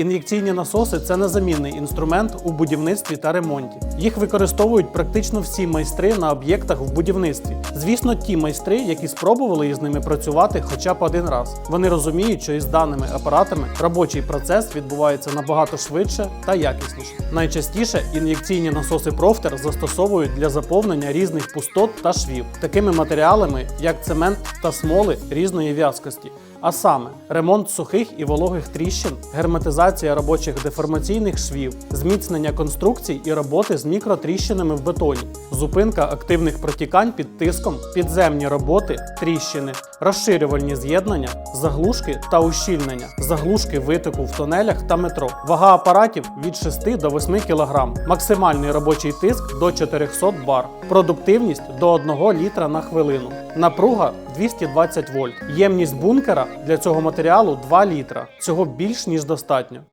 Ін'єкційні насоси це незамінний інструмент у будівництві та ремонті. Їх використовують практично всі майстри на об'єктах в будівництві. Звісно, ті майстри, які спробували із ними працювати хоча б один раз. Вони розуміють, що із даними апаратами робочий процес відбувається набагато швидше та якісніше. Найчастіше ін'єкційні насоси профтер застосовують для заповнення різних пустот та швів такими матеріалами, як цемент та смоли різної в'язкості. А саме ремонт сухих і вологих тріщин, герметизація робочих деформаційних швів, зміцнення конструкцій і роботи з мікротріщинами в бетоні, зупинка активних протікань під тиском, підземні роботи, тріщини, розширювальні з'єднання, заглушки та ущільнення, заглушки витоку в тунелях та метро. Вага апаратів від 6 до 8 кг, максимальний робочий тиск до 400 бар, продуктивність до 1 літра на хвилину, напруга 220 вольт, ємність бункера для цього матеріалу 2 літра. Цього більш ніж достатньо.